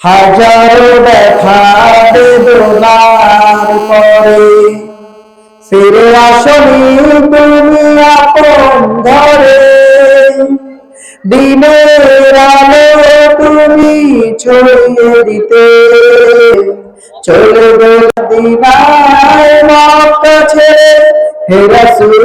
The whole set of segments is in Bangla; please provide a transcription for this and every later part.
হাজারো দেখা বেদনার পরে ফিরে আসনি তুমি আপন ঘরে। দিনের আলো তুমি ছড়িয়ে দিতে। চলে দিনায় মক্কা ছেড়ে হে রাসূল।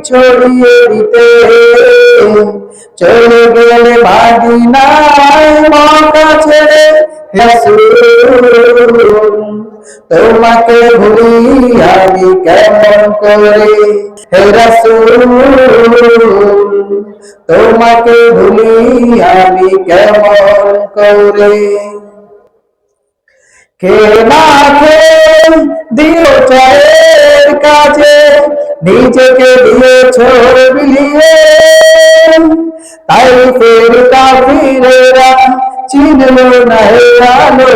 ছড়িয়ে দিতে চলে গেলে মাদিনায় মক্কা ছেড়ে তোমাকে ভুলি আমি কেমন করে হে রাসূল তোমাকে ভুলি আমি কেমন করে কে না দিও চায়ের কাছে নিজেকে দিয়েছ বিলিয়ে, তাই ফের কাফিরেরা চিনল না আলো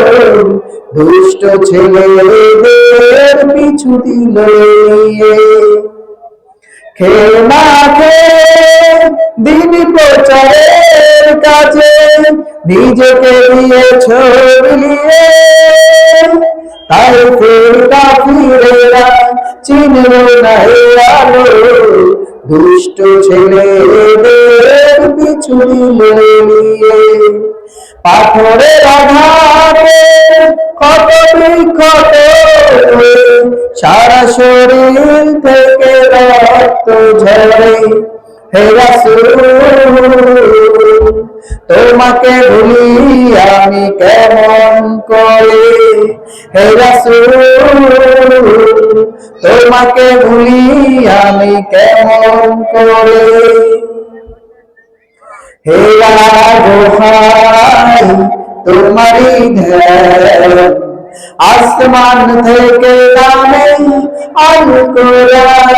দুষ্ট ছেলেদের পিছু দিল এড়িয়ে। না দিন প্রচারের কাছে নিজেকে দিয়েছ বিলিয়ে, তাই ফের কাফিরেরা চিনল না হে আলো দুষ্ট হয়ে সারা শরীর থেকে রক্ত ঝরে হে তোমাকে ভুলি আমি কেমন করে হে রাসূল তোমাকে ভুলি আমি কেমন করে? হে গোহাই তোমারি ধ্যান। আসমান থেকে নামে আল কোরআন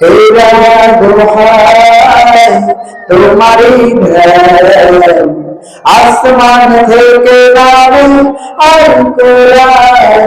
হে গোহাই তোমারি ধ্যান। আসমান থেকে নামে আল কোরআন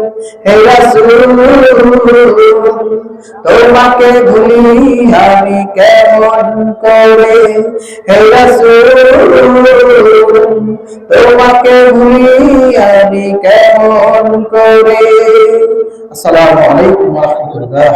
হে রাসূল, তোমাকে ভুলি আমি কেমন করে? হে রাসূল, তোমাকে ভুলি আমি কেমন করে? আসসালামু আলাইকুম ওয়া রাহমাতুল্লাহ।